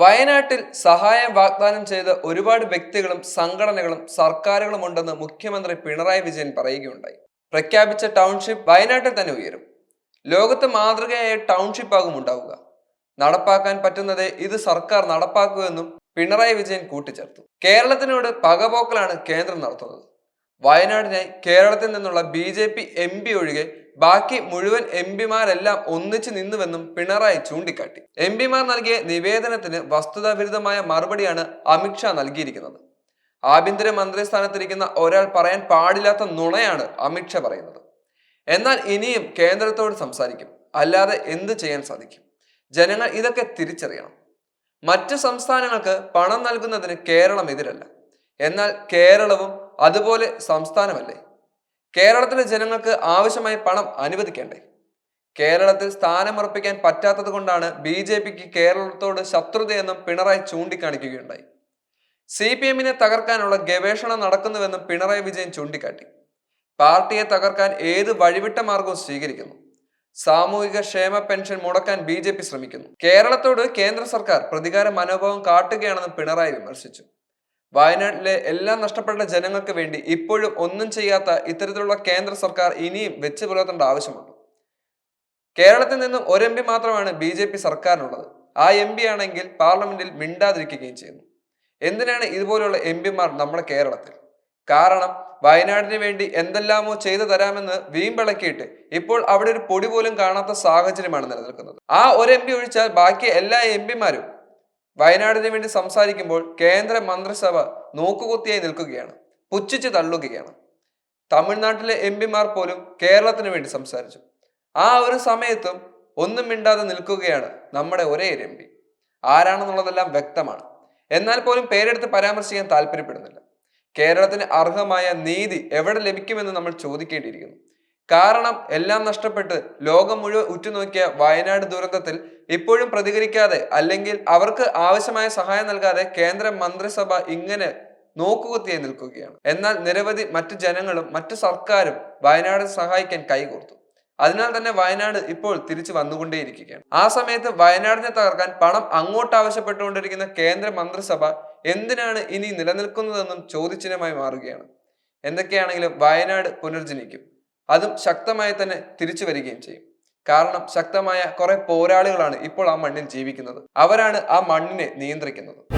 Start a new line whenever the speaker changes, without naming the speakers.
വയനാട്ടിൽ സഹായം വാഗ്ദാനം ചെയ്ത ഒരുപാട് വ്യക്തികളും സംഘടനകളും സർക്കാരുകളും ഉണ്ടെന്ന് മുഖ്യമന്ത്രി പിണറായി വിജയൻ പറയുകയുണ്ടായി. പ്രഖ്യാപിച്ച ടൗൺഷിപ്പ് വയനാട്ടിൽ തന്നെ ഉയരും. ലോകത്ത് മാതൃകയായ ടൗൺഷിപ്പ് ആകും ഉണ്ടാവുക. നടപ്പാക്കാൻ പറ്റുന്നതേ ഇത് സർക്കാർ നടപ്പാക്കുമെന്നും പിണറായി വിജയൻ കൂട്ടിച്ചേർത്തു. കേരളത്തിനോട് പകപോക്കലാണ് കേന്ദ്രം നടത്തുന്നത്. വയനാടിനായി കേരളത്തിൽ നിന്നുള്ള B J P M P ഒഴികെ ബാക്കി മുഴുവൻ എം പിമാരെല്ലാം ഒന്നിച്ചു നിന്നുവെന്നും പിണറായി ചൂണ്ടിക്കാട്ടി. എം പിമാർ നൽകിയ നിവേദനത്തിന് വസ്തുതാവിരുദ്ധമായ മറുപടിയാണ് അമിത്ഷാ നൽകിയിരിക്കുന്നത്. ആഭ്യന്തര മന്ത്രി സ്ഥാനത്തിരിക്കുന്ന ഒരാൾ പറയാൻ പാടില്ലാത്ത നുണയാണ് അമിത്ഷാ പറയുന്നത്. എന്നാൽ ഇനിയും കേന്ദ്രത്തോട് സംസാരിക്കും. അല്ലാതെ എന്ത് ചെയ്യാൻ സാധിക്കും? ജനങ്ങൾ ഇതൊക്കെ തിരിച്ചറിയണം. മറ്റ് സംസ്ഥാനങ്ങൾക്ക് പണം നൽകുന്നതിന് കേരളം എതിരല്ല. എന്നാൽ കേരളവും അതുപോലെ സംസ്ഥാനമല്ലേ? കേരളത്തിലെ ജനങ്ങൾക്ക് ആവശ്യമായ പണം അനുവദിക്കേണ്ടേ? കേരളത്തിൽ സ്ഥാനമുറപ്പിക്കാൻ പറ്റാത്തത് കൊണ്ടാണ് ബി ജെ പിക്ക് കേരളത്തോട് ശത്രുതയെന്നും പിണറായി ചൂണ്ടിക്കാണിക്കുകയുണ്ടായി. സി പി എമ്മിനെ തകർക്കാനുള്ള ഗവേഷണം നടക്കുന്നുവെന്നും പിണറായി വിജയൻ ചൂണ്ടിക്കാട്ടി. പാർട്ടിയെ തകർക്കാൻ ഏത് വഴിവിട്ട മാർഗവും സ്വീകരിക്കുന്നു. സാമൂഹിക ക്ഷേമ പെൻഷൻ മുടക്കാൻ ബി ജെ പി ശ്രമിക്കുന്നു. കേരളത്തോട് കേന്ദ്ര സർക്കാർ പ്രതികാര മനോഭാവം കാട്ടുകയാണെന്നും പിണറായി വിമർശിച്ചു. വയനാട്ടിലെ എല്ലാം നഷ്ടപ്പെട്ട ജനങ്ങൾക്ക് വേണ്ടി ഇപ്പോഴും ഒന്നും ചെയ്യാത്ത ഇത്തരത്തിലുള്ള കേന്ദ്ര സർക്കാർ ഇനിയും വെച്ച് പുലർത്തേണ്ട ആവശ്യമുണ്ട്. കേരളത്തിൽ നിന്നും ഒരു എം പി മാത്രമാണ് ബി ജെ പി സർക്കാരിനുള്ളത്. ആ എം പി ആണെങ്കിൽ പാർലമെന്റിൽ മിണ്ടാതിരിക്കുകയും ചെയ്യുന്നു. എന്തിനാണ് ഇതുപോലുള്ള എം പിമാർ നമ്മുടെ കേരളത്തിൽ? കാരണം വയനാടിന് വേണ്ടി എന്തെല്ലാമോ ചെയ്തു തരാമെന്ന് വീമ്പിളക്കിയിട്ട് ഇപ്പോൾ അവിടെ ഒരു പൊടി പോലും കാണാത്ത സാഹചര്യമാണ് നിലനിൽക്കുന്നത്. ആ ഒരു എം പി ഒഴിച്ചാൽ ബാക്കി എല്ലാ എം പിമാരും വയനാടിന് വേണ്ടി സംസാരിക്കുമ്പോൾ കേന്ദ്ര മന്ത്രിസഭ നോക്കുകുത്തിയായി നിൽക്കുകയാണ് പുച്ഛിച്ച് തള്ളുകയാണ്. തമിഴ്നാട്ടിലെ എം പിമാർ പോലും കേരളത്തിന് വേണ്ടി സംസാരിച്ചു. ആ ഒരു സമയത്തും ഒന്നും മിണ്ടാതെ നിൽക്കുകയാണ് നമ്മുടെ ഒരേ എം പി. ആരാണെന്നുള്ളതെല്ലാം വ്യക്തമാണ്. എന്നാൽ പോലും പേരെടുത്ത് പരാമർശിക്കാൻ താല്പര്യപ്പെടുന്നില്ല. കേരളത്തിന് അർഹമായ നീതി എവിടെ ലഭിക്കുമെന്ന് നമ്മൾ ചോദിക്കേണ്ടിയിരിക്കുന്നു. കാരണം എല്ലാം നഷ്ടപ്പെട്ട് ലോകം മുഴുവൻ ഉറ്റുനോക്കിയ വയനാട് ദുരന്തത്തിൽ ഇപ്പോഴും പ്രതികരിക്കാതെ അല്ലെങ്കിൽ അവർക്ക് ആവശ്യമായ സഹായം നൽകാതെ കേന്ദ്ര മന്ത്രിസഭ ഇങ്ങനെ നോക്കുകുത്തിയായി നിൽക്കുകയാണ്. എന്നാൽ നിരവധി മറ്റു ജനങ്ങളും മറ്റു സർക്കാരും വയനാട് സഹായിക്കാൻ കൈകോർത്തു. അതിനാൽ തന്നെ വയനാട് ഇപ്പോൾ തിരിച്ചു വന്നുകൊണ്ടേയിരിക്കുകയാണ്. ആ സമയത്ത് വയനാടിനെ തകർക്കാൻ പണം അങ്ങോട്ട് ആവശ്യപ്പെട്ടുകൊണ്ടിരിക്കുന്ന കേന്ദ്ര മന്ത്രിസഭ എന്തിനാണ് ഇനി നിലനിൽക്കുന്നതെന്നും ചോദ്യചിഹ്നമായി മാറുകയാണ്. എന്തൊക്കെയാണെങ്കിലും വയനാട് പുനർജനിക്കും. അതും ശക്തമായി തന്നെ തിരിച്ചു വരികയും ചെയ്യും. കാരണം ശക്തമായ കുറെ പോരാളികളാണ് ഇപ്പോൾ ആ മണ്ണിൽ ജീവിക്കുന്നത്. അവരാണ് ആ മണ്ണിനെ നിയന്ത്രിക്കുന്നത്.